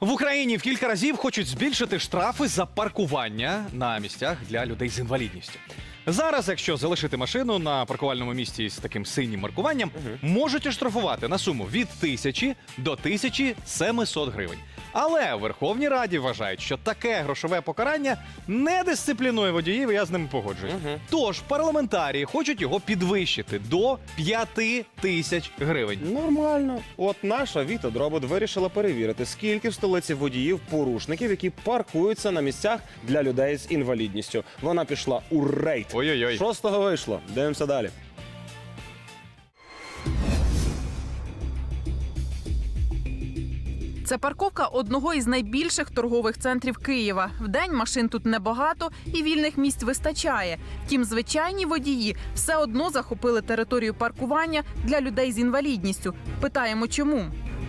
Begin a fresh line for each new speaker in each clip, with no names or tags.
В Україні в кілька разів хочуть збільшити штрафи за паркування на місцях для людей з інвалідністю. Зараз, якщо залишити машину на паркувальному місці з таким синім маркуванням, можуть оштрафувати на суму від тисячі до 1700 гривень. Але в Верховній Раді вважають, що таке грошове покарання не дисциплінує водіїв, і я з ними погоджуюсь. Тож парламентарії хочуть його підвищити до 5 тисяч гривень.
Нормально. От наша Віта Дробот вирішила перевірити, скільки в столиці водіїв порушників, які паркуються на місцях для людей з інвалідністю. Вона пішла у рейд.
Ой-ой-ой.
Шостого вийшло. Дивимося далі.
Це парковка одного із найбільших торгових центрів Києва. Вдень машин тут небагато і вільних місць вистачає. Втім, звичайні водії все одно захопили територію паркування для людей з інвалідністю. Питаємо, чому?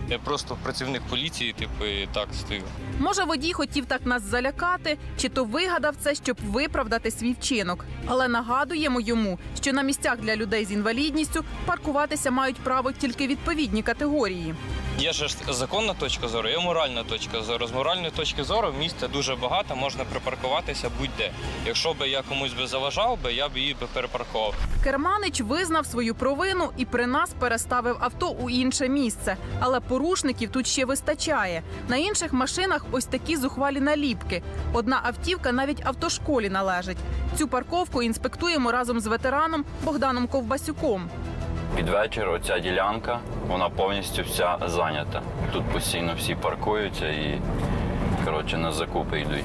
Я просто працівник поліції, типу, і так стою.
Може, водій хотів так нас залякати, чи то вигадав це, щоб виправдати свій вчинок. Але нагадуємо йому, що на місцях для людей з інвалідністю паркуватися мають право тільки відповідні категорії.
Є ж законна точка зору, є моральна точка зору. З моральної точки зору місця дуже багато, можна припаркуватися будь-де. Якщо би я комусь би заважав би, я б її би перепаркував.
Керманич визнав свою провину і при нас переставив авто у інше місце. Але порушників тут ще вистачає. На інших машинах ось такі зухвалі наліпки. Одна автівка навіть автошколі належить. Цю парковку інспектуємо разом з ветераном Богданом Ковбасюком.
Під вечір оця ділянка, вона повністю вся зайнята. Тут постійно всі паркуються і коротше на закупи йдуть.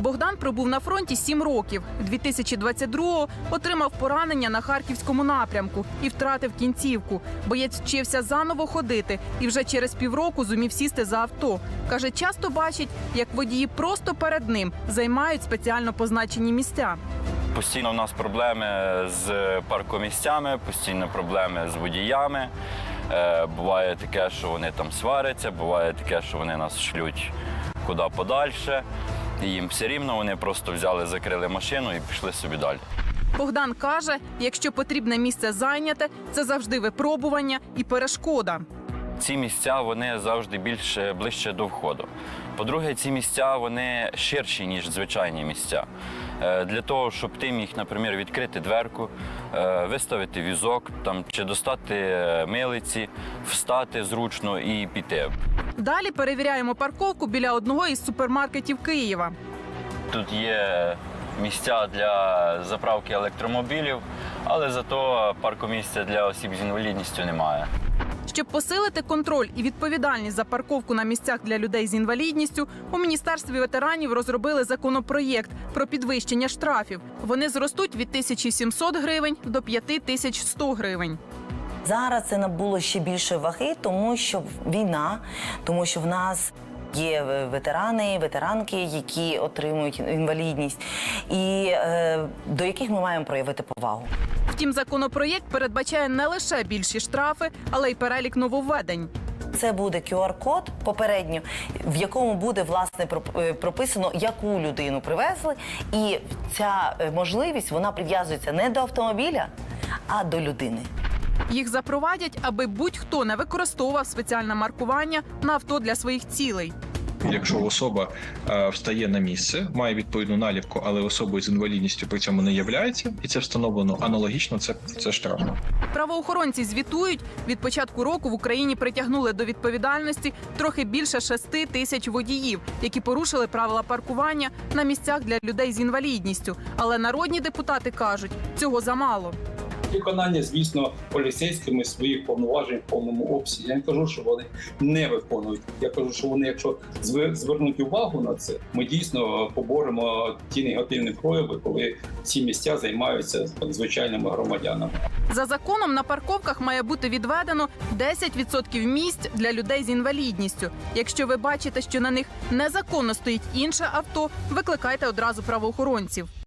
Богдан пробув на фронті сім років. 2022-го отримав поранення на харківському напрямку і втратив кінцівку. Боєць вчився заново ходити і вже через півроку зумів сісти за авто. Каже, часто бачить, як водії просто перед ним займають спеціально позначені місця.
Постійно в нас проблеми з паркомісцями, постійно проблеми з водіями. Е, буває таке, що вони там сваряться, буває таке, що вони нас шлють куди подальше. І їм все рівно вони просто взяли, закрили машину і пішли собі далі.
Богдан каже, якщо потрібне місце зайняте, це завжди випробування і перешкода.
Ці місця вони завжди більше ближче до входу. По-друге, ці місця вони ширші, ніж звичайні місця. Е, Для того, щоб ти міг, наприклад, відкрити дверку, е, виставити візок там, чи достати е, милиці, встати зручно і піти.
Далі перевіряємо парковку біля одного із супермаркетів Києва.
Тут є місця для заправки електромобілів, але зато паркомісця для осіб з інвалідністю немає.
Щоб посилити контроль і відповідальність за парковку на місцях для людей з інвалідністю, у міністерстві ветеранів розробили законопроєкт про підвищення штрафів. Вони зростуть від 1700 гривень до 5100 гривень.
Зараз це набуло ще більше ваги, тому що війна, тому що в нас. Є ветерани, ветеранки, які отримують інвалідність, і е, до яких ми маємо проявити повагу.
Втім, законопроєкт передбачає не лише більші штрафи, але й перелік нововведень.
Це буде QR-код попередньо, в якому буде власне е, прописано, яку людину привезли, і ця е, можливість вона прив'язується не до автомобіля, а до людини.
Їх запровадять, аби будь-хто не використовував спеціальне маркування на авто для своїх цілей.
Якщо особа е, встає на місце, має відповідну наліпку, але особою з інвалідністю при цьому не являється, і це встановлено аналогічно, це, це штрафно.
Правоохоронці звітують, від початку року в Україні притягнули до відповідальності трохи більше шести тисяч водіїв, які порушили правила паркування на місцях для людей з інвалідністю. Але народні депутати кажуть, цього замало.
Виконання, звісно, поліцейськими своїх повноважень в повному обсязі. Я не кажу, що вони не виконують. Я кажу, що вони, якщо звер- звернуть увагу на це, ми дійсно поборемо ті негативні прояви, коли ці місця займаються звичайними громадянами.
За законом на парковках має бути відведено 10% місць для людей з інвалідністю. Якщо ви бачите, що на них незаконно стоїть інше авто, викликайте одразу правоохоронців.